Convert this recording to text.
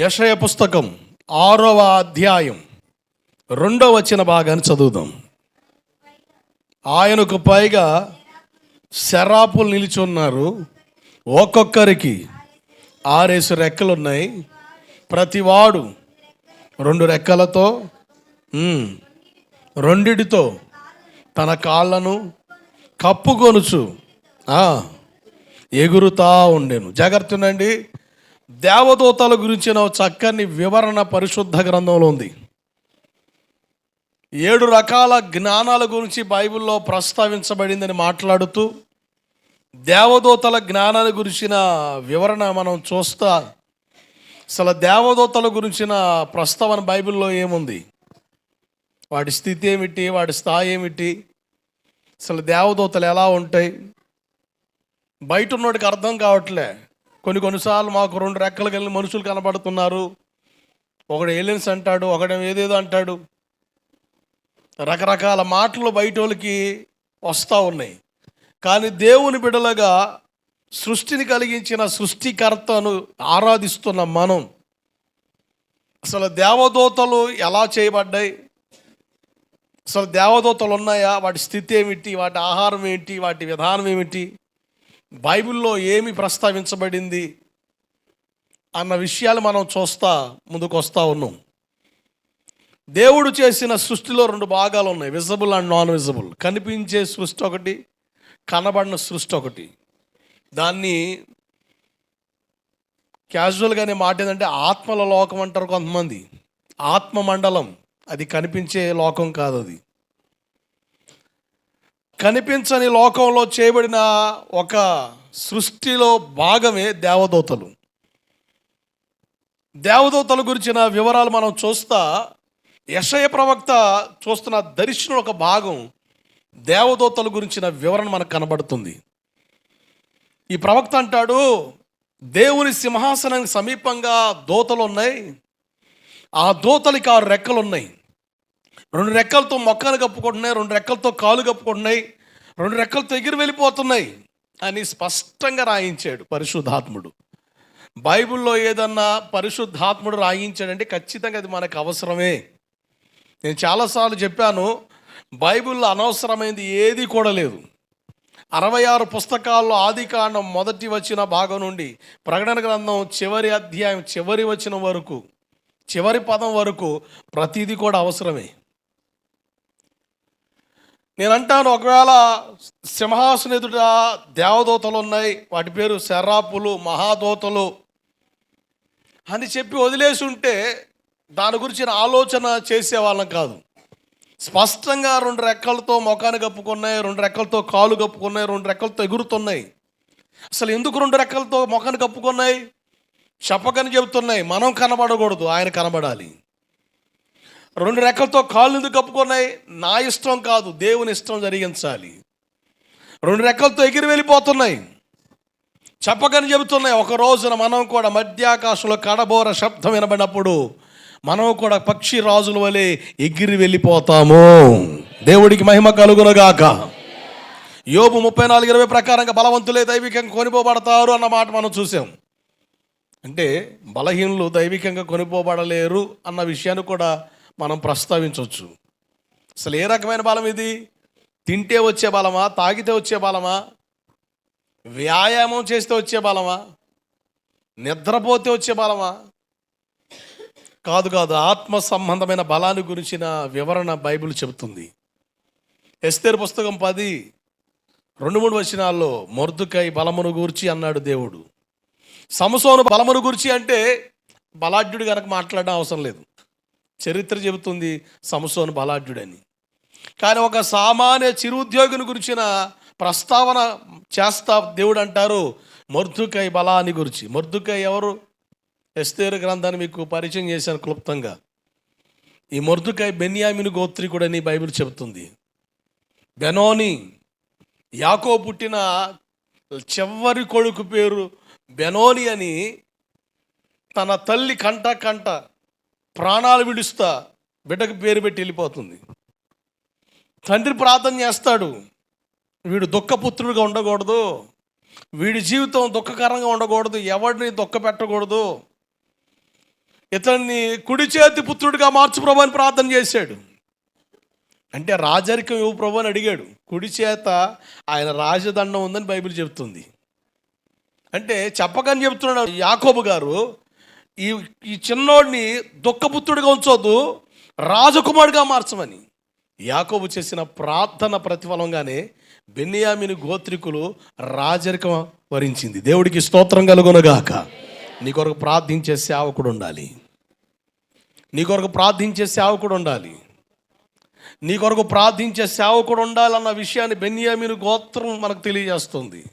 యషయ పుస్తకం ఆరవ అధ్యాయం రెండవ వచ్చిన భాగాన్ని చదువుదాం. ఆయనకు పైగా శరాపులు నిలిచున్నారు. ఒక్కొక్కరికి ఆరేసు రెక్కలు ఉన్నాయి ప్రతివాడు రెండు రెక్కలతో రెండిటితో తన కాళ్ళను కప్పుకొనుచు ఎగురుతా ఉండేను. జాగ్రత్త ఉండండి దేవదూతల గురించిన చక్కని వివరణ పరిశుద్ధ గ్రంథంలో ఉంది. ఏడు రకాల జ్ఞానాల గురించి బైబిల్లో ప్రస్తావించబడిందని మాట్లాడుతూ దేవదూతల జ్ఞానాల గురించిన వివరణ మనం చూస్తా అసలు దేవదూతల గురించిన ప్రస్తావన బైబిల్లో ఏముంది? వాటి స్థితి ఏమిటి? వాటి స్థాయి ఏమిటి? అసలు దేవదూతలు ఎలా ఉంటాయి? బయట ఉన్నోడికి అర్థం కావట్లే. కొన్ని కొన్నిసార్లు మాకు రెండు రెక్కలు కలిగిన మనుషులు కనబడుతున్నారు. ఒకడు ఏలియన్స్ అంటాడు ఒకడు ఏదేదో అంటాడు. రకరకాల మాటలు బయట వాళ్ళకి వస్తూ ఉన్నాయి. కానీ దేవుని బిడలగా సృష్టిని కలిగించిన సృష్టికర్తను ఆరాధిస్తున్న మనం అసలు దేవదూతలు ఎలా చేయబడ్డాయి? అసలు దేవదూతలు ఉన్నాయా? వాటి స్థితి ఏమిటి? వాటి ఆహారం ఏంటి వాటి విధానం ఏమిటి? బైబిల్లో ఏమి ప్రస్తావించబడింది అన్న విషయాలు మనం చూస్తా ముందుకు వస్తూ ఉన్నాం. దేవుడు చేసిన సృష్టిలో రెండు భాగాలు ఉన్నాయి. Visible and non visible. కనిపించే సృష్టి ఒకటి కనబడిన సృష్టి ఒకటి. దాన్ని క్యాజువల్గానే మాట ఏంటంటే ఆత్మల లోకం అంటారు కొంతమంది. ఆత్మ మండలం అది కనిపించే లోకం కాదు అది. కనిపించని లోకంలో చేయబడిన ఒక సృష్టిలో భాగమే దేవదూతలు. దేవదూతల గురించిన వివరాలు మనం చూస్తా యశయ ప్రవక్త చూస్తున్న దర్శనం ఒక భాగం దేవదూతల గురించిన వివరణ మనకు కనబడుతుంది. ఈ ప్రవక్త అంటాడు దేవుని సింహాసనానికి సమీపంగా దూతలు ఉన్నాయి. ఆ దూతలకి ఆరు రెక్కలు ఉన్నాయి. రెండు రెక్కలతో మొక్కలు కప్పుకుంటున్నాయి రెండు రెక్కలతో కాలు కప్పుకుంటున్నాయి. రెండు రెక్కలతో ఎగిరి వెళ్ళిపోతున్నాయి అని స్పష్టంగా రాయించాడు పరిశుద్ధాత్ముడు. బైబిల్లో ఏదన్నా పరిశుద్ధాత్ముడు రాయించాడంటే ఖచ్చితంగా అది మనకు అవసరమే. నేను చాలాసార్లు చెప్పాను బైబిల్లో అనవసరమైనది ఏది కూడా లేదు. అరవై ఆరు పుస్తకాల్లో ఆది కాండం మొదటి వచ్చిన భాగం నుండి ప్రకటన గ్రంథం చివరి అధ్యాయం చివరి వచ్చిన వరకు చివరి పదం వరకు ప్రతిదీ కూడా అవసరమే. నేను అంటాను ఒకవేళ సింహాసన ఎదుట దేవదూతలు ఉన్నాయి వాటి పేరు శరాపులు మహాదూతలు అని చెప్పి వదిలేసి ఉంటే దాని గురించిన ఆలోచన చేసేవాళ్ళం కాదు. స్పష్టంగా రెండు రెక్కలతో ముఖాన్ని కప్పుకున్నాయి రెండు రెక్కలతో కాలు కప్పుకున్నాయి రెండు రెక్కలతో ఎగురుతున్నాయి. అసలు ఎందుకు రెండు రెక్కలతో ముఖాన్ని కప్పుకున్నాయి? చెప్పకని చెబుతున్నాయి మనం కనబడకూడదు ఆయన కనబడాలి. రెండు రెక్కలతో కాళ్ళు ఎందుకు కప్పుకున్నాయి? నా ఇష్టం కాదు దేవుని ఇష్టం జరిగించాలి. రెండు రెక్కలతో ఎగిరి వెళ్ళిపోతున్నాయి. చెప్పకని చెబుతున్నాయి ఒక రోజున మనం కూడా మధ్యాకాశంలో కడబోర శబ్దం వినబడినప్పుడు మనం కూడా పక్షి రాజుల వలె ఎగిరి వెళ్ళిపోతాము. దేవుడికి మహిమ కలుగునగాక. యోబు ముప్పై నాలుగు ఇరవై ప్రకారంగా బలవంతులే దైవికంగా కొనిపోబడతారు అన్న మాట మనం చూసాం. అంటే బలహీనులు దైవికంగా కొనిపోబడలేరు అన్న విషయాన్ని కూడా మనం ప్రస్తావించవచ్చు. అసలు ఏ రకమైన బలం ఇది? తింటే వచ్చే బలమా? తాగితే వచ్చే బలమా? వ్యాయామం చేస్తే వచ్చే బలమా? నిద్రపోతే వచ్చే బలమా? కాదు కాదు ఆత్మ సంబంధమైన బలాన్ని గురించిన వివరణ బైబిల్ చెబుతుంది. ఎస్తేర్ పుస్తకం పది రెండు మూడు వచనాల్లో మొర్దుకై బలమును గూర్చి అన్నాడు దేవుడు. సమసోను బలమును గురించి అంటే బలాఢ్యుడు కనుక మాట్లాడడం అవసరం లేదు. చరిత్ర చెబుతుంది సంసోను బలాఢ్యుడని. కానీ ఒక సామాన్య చిరుద్యోగిని గురించిన ప్రస్తావన చేస్తా దేవుడు అంటారు మర్దుకై బలాన్ని గురించి. మర్దుకై ఎవరు? ఎస్తేరు గ్రంథాన్ని మీకు పరిచయం చేశాను క్లుప్తంగా. ఈ మొర్దుకై బెన్యామిని గోత్రికుడని బైబిల్ చెబుతుంది. బెనోని యాకో పుట్టిన చివరి కొడుకు పేరు బెనోని అని తన తల్లి కంట కంట ప్రాణాలు విడుస్తా బిడ్డకు పేరు పెట్టి వెళ్ళిపోతుంది. తండ్రి ప్రార్థన చేస్తాడు. వీడు దుఃఖపుత్రుడిగా ఉండకూడదు. వీడి జీవితం దుఃఖకరంగా ఉండకూడదు. ఎవరిని దుఃఖ పెట్టకూడదు. ఇతన్ని కుడి చేతి పుత్రుడిగా మార్చు ప్రభు అని ప్రార్థన చేశాడు. అంటే రాజరికం ఇవ్వు ప్రభు అని అడిగాడు. కుడి చేత ఆయన రాజదండం ఉందని బైబిల్ చెబుతుంది. అంటే చెప్పకని చెప్తున్నాడు యాకోబు గారు ఈ ఈ చిన్నోడిని దుఃఖపుత్రుడిగా ఉంచొద్దు రాజకుమారుడిగా మార్చమని. యాకోబు చేసిన ప్రార్థన ప్రతిఫలంగానే బెన్యామిని గోత్రికులు రాజరికం వరించింది. దేవుడికి స్తోత్రం కలుగునగాక. నీ కొరకు ప్రార్థించే సేవకుడు ఉండాలి. నీ కొరకు ప్రార్థించే సేవకుడు ఉండాలి. నీ కొరకు ప్రార్థించే సేవకుడు ఉండాలన్న విషయాన్ని బెన్యామిని గోత్రం మనకు తెలియజేస్తుంది.